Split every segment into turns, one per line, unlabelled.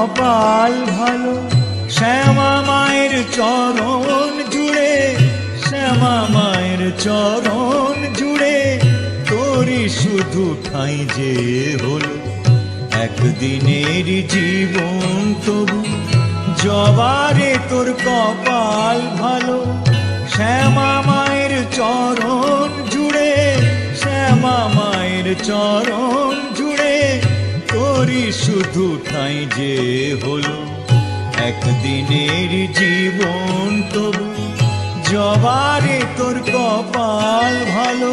কপাল ভালো, শ্যামা মায়ের চরণ জুড়ে, শ্যামা মায়ের চরণ জুড়ে তোরই শুধু ঠাঁই যে হলো। একদিনের জীবন তবু, জবারে তোর কপাল ভালো, শ্যামা মায়ের চরণ জুড়ে, শ্যামা মায়ের চরণ জুড়ে তোরই শুধু ঠাঁই যে হলো। একদিনের জীবন তবু জবারে তোর কপাল ভালো।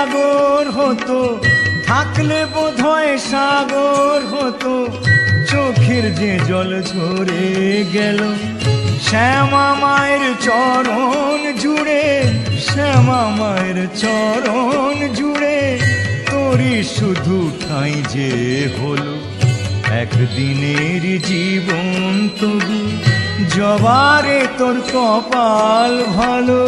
সাগর হতো থাকলে বোধহয় সাগর হতো। চোখের যে জল ঝরে গেল, শ্যামা মায়ের চরণ জুড়ে, শ্যামা মায়ের চরণ জুড়ে। তোরই শুধু ঠাঁই যে হলো, একদিনের জীবন তবু, জবারে তোর কপাল ভালো।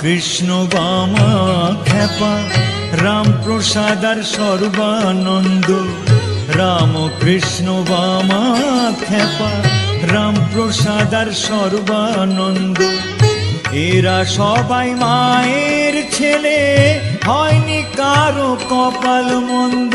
কৃষ্ণ বামা খ্যাপা রাম প্রসাদ আর সর্বানন্দ। রাম কৃষ্ণ বামা খ্যাপা রাম প্রসাদ আর সর্বানন্দ। এরা সবাই মায়ের ছেলে, হয়নি কারও কপাল মন্দ।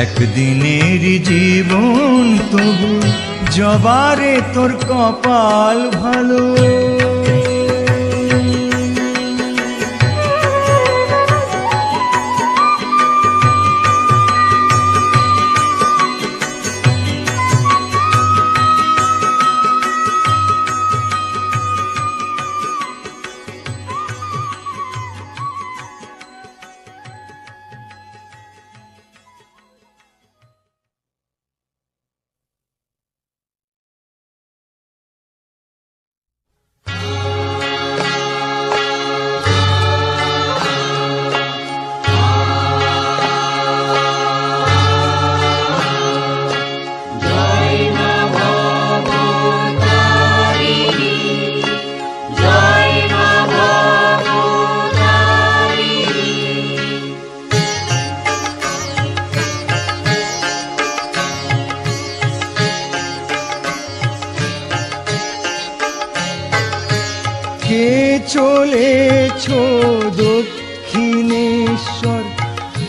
একদিনের জীবন তবু জবারে তোর কপাল ভালো।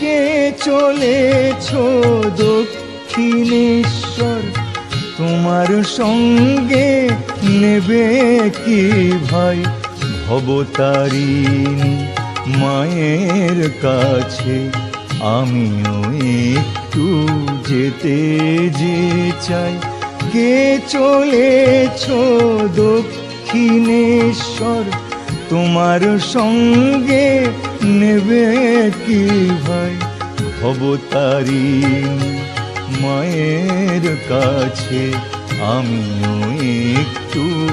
কে দক্ষিণেশ্বর চলেছ দক্ষিণেশ্বর? তোমার সঙ্গে নেবে কি ভাই ভবতারিণী মায়ের কাছে আমিও একটু যেতে যে চাই। কে চলেছ দক্ষিণেশ্বর? তোমার সঙ্গে নেবে কি ভাই ভবতারিণী মায়ের কাছে আমিও একটু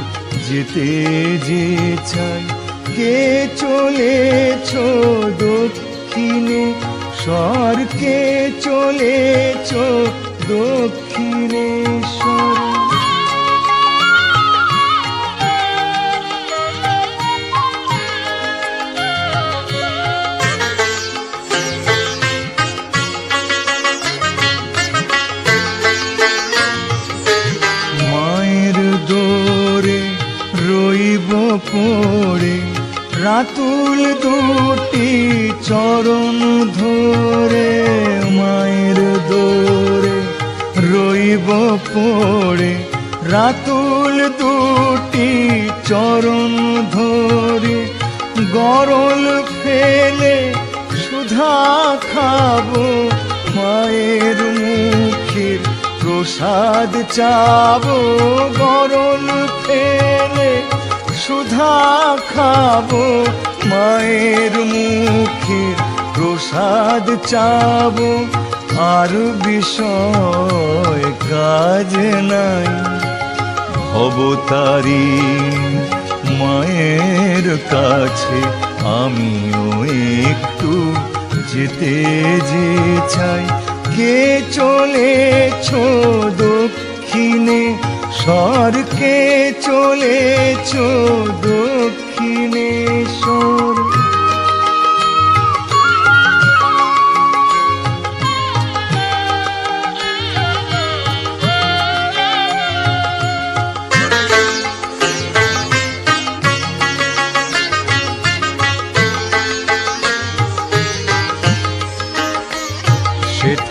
যেতে যে চাই। কে চলেছ দক্ষিণে? স্বর্গে চলেছ দক্ষিণেশ্বর চাবো গরল ফেলে সুধা খাব, মায়ের মুখের প্রসাদ চাবো। আর বিষয় কাজ নাই। অবতারিণী মায়ের কাছে, আমিও একটু যেতে যে চাই। কে চলেছ দক্ষিণে স্বর্গে চলেছ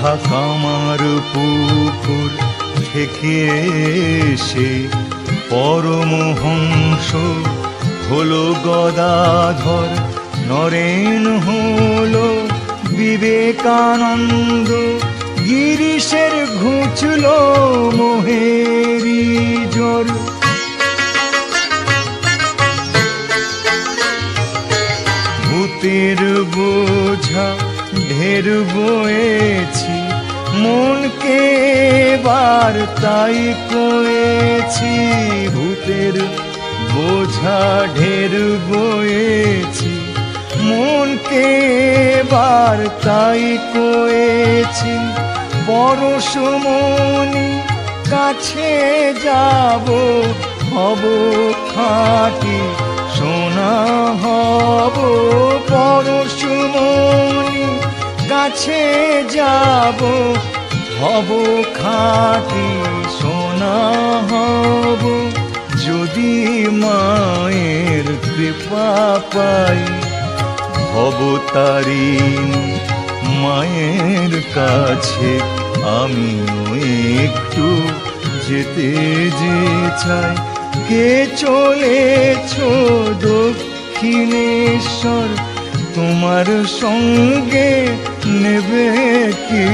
কামার পুকুর থেকে এসে পরমহংস হলো গদাধর, নরেন হলো বিবেকানন্দ, গিরিশের ঘুচল মোহেরি জ্বর। ভূতের বোঝা ঢের বয়েছি মনকে বার তাই কয়েছি, ভূতের বোঝা ঢের বয়েছি। মনকে বার তাই কয়েছি পরশমণি কাছে যাব হব খাটি সোনা হব। পরশুমণি কাছে যাব হব খাটি সোনা হব। যদি মায়ের কৃপা পাই ভবতারিণী মায়ের কাছে আমিও একটু যেতে যে চাই। কে চলেছ দক্ষিণেশ্বর, তোমার সঙ্গে নেবে কি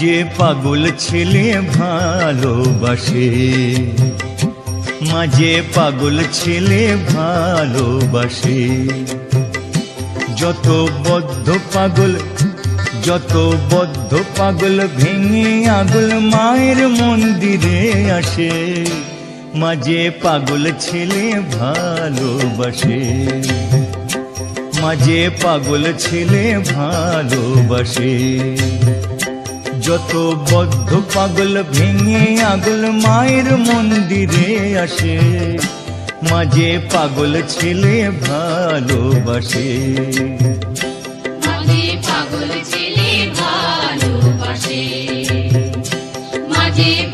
মাঝে পাগল ছেলে ভালোবাসে, মাঝে পাগল ছেলে ভালোবাসে। যত বদ্ধ পাগল, যত বদ্ধ পাগল ভেঙে আগল মায়ের মন্দিরে আসে, মাঝে পাগল ছেলে ভালোবাসে। মাঝে পাগল ছেলে ভালোবাসে। যত বদ্ধ পাগল ভেঙে আগল মায়ের মন্দিরে আসে, মাঝে পাগল ছেলে ভালোবাসে।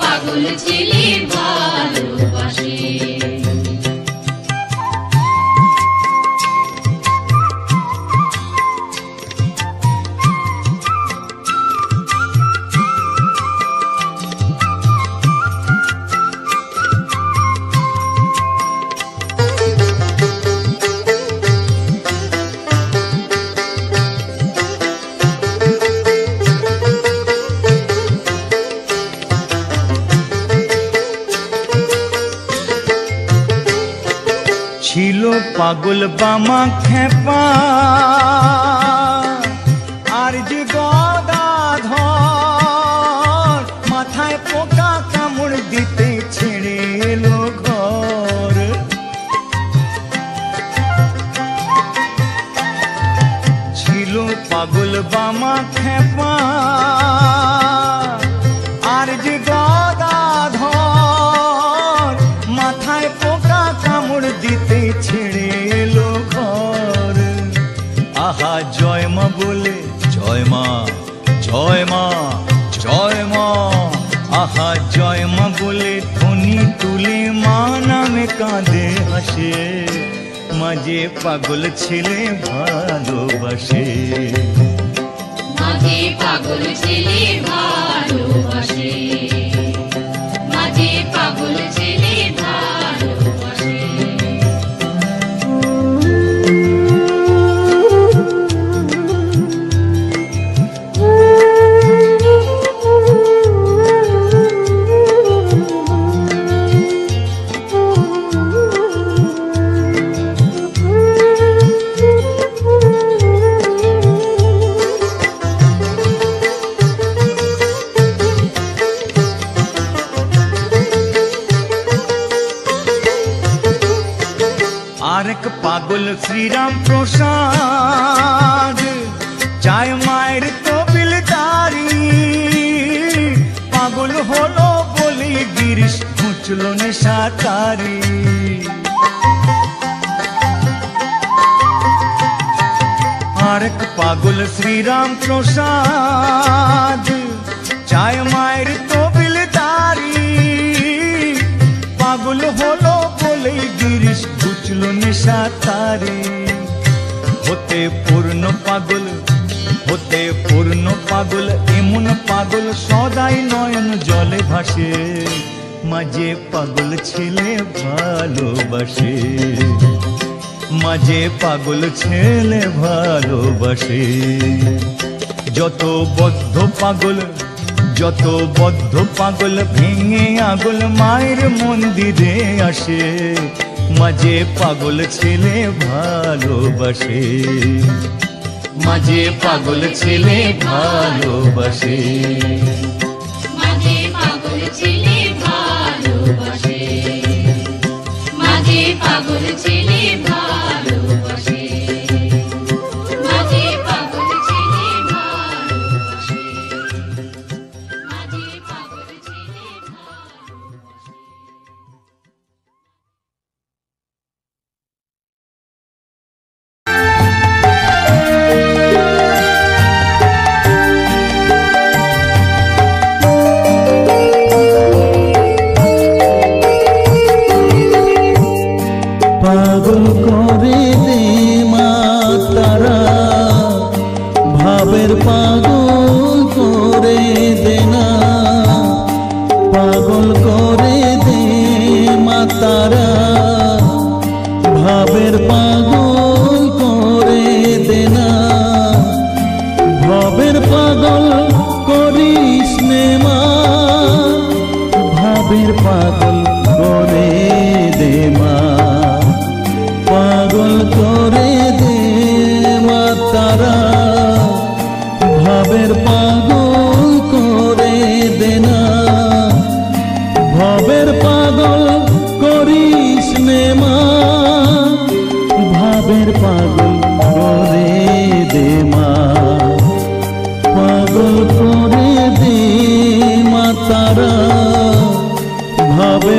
পাগল ছেলে ভালোবাসে। পাগল
বামা খেপা। আর যে গদাধর মাথায় পোকা কামড় দিতে ছেড়ে এলো ঘর। ছিল পাগল বামা খেপা। আর যে গদাধর মাথায় পোকা কামড় দিতে ছেড়ে মা বলে, জয় মা জয় মা জয় মা। আহা, জয় মা বলে ধ্বনি তুলে মা নামে কাঁদে হাসে। মাঝে পাগল ছেলে ভালোবাসে।
পাগল ছেলে ভালোবাসে। পাগল
পাগল শ্রীরাম প্রসাদ। চায় মায়ের তবিল তারি। পাগল হলো বলে গিরিশ, ঘুচল নেশা তারি। আরেক পাগল শ্রীরাম প্রসাদ। চায় মায়ের তবিল তারি। পাগল হলো বলে গিরিশ বুঝল নেশা তারি। হতে পূর্ণ পাগল, হতে পূর্ণ পাগল, এমন পাগল সদাই নয়ন জলে ভাসে। মাঝে পাগল ছেলে ভালোবাসে। মাঝে পাগল ছেলে ভালোবাসে। যত বদ্ধ পাগল, যত বদ্ধ পাগল ভেঙে আগল মায়ের মন্দিরে আসে। মাঝে পাগল ছেলে ভালোবাসে। মাঝে পাগল ছেলে ভালোবাসে।
পাগল ছেলে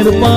திருப்பா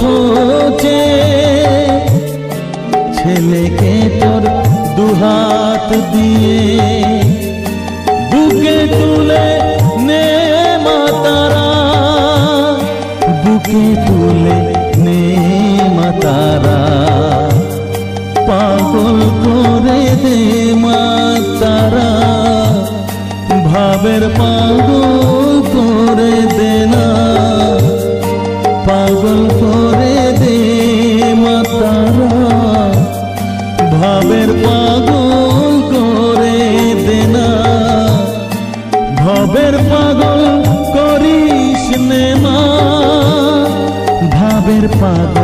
খোঁজে। ছেলেকে তোর দুহাত দিয়ে বুকে তুলে নে মাতারা। বুকে তুলে নে মাতারা। পাগল করে দে মাতারা। ভাবের পাগল করে पाता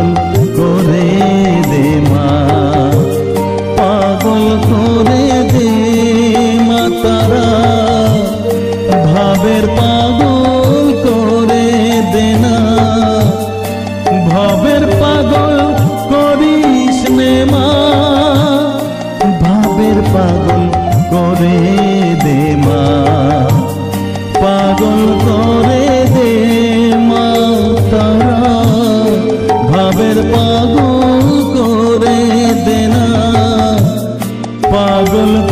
পাগল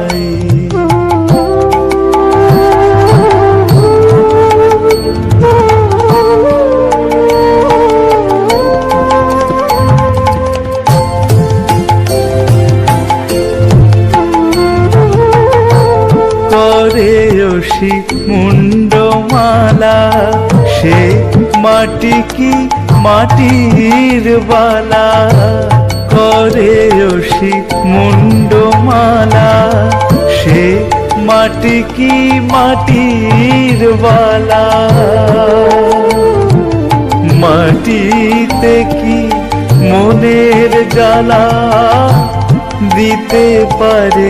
মুন্ডমালা সে মাটি কি মাটির বালা? করে অসি মুন্ডমালা সে মাটি কি মাটির বালা? মাটিতে কি মনের জ্বালা দিতে পারে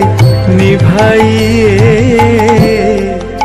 নিভাইয়ে?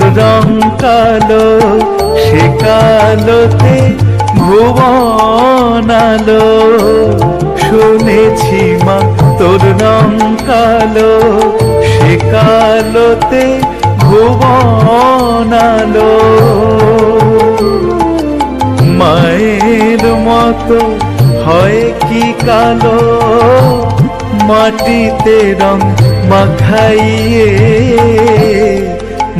তোর রং কালো, সে কালোতে ভুবন আলো। শুনেছি মা, তোর রং কালো, সে কালোতে ভুবন আলো। মায়ের মতো হয় কি কালো, মাটিতে রং মাখাইয়ে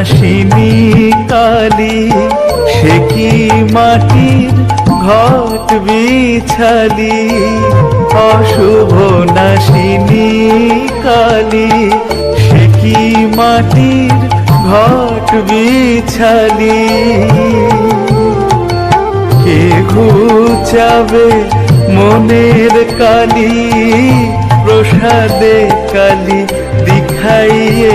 নাশিনী কালী, সে কি মাটির ঘট বিছালি? অশুভ নাশিনী কালী, সে কি মাটির ঘট বিছালি? কে ঘুচাবে মনের কালি, প্রসাদে কালি দিখাইয়ে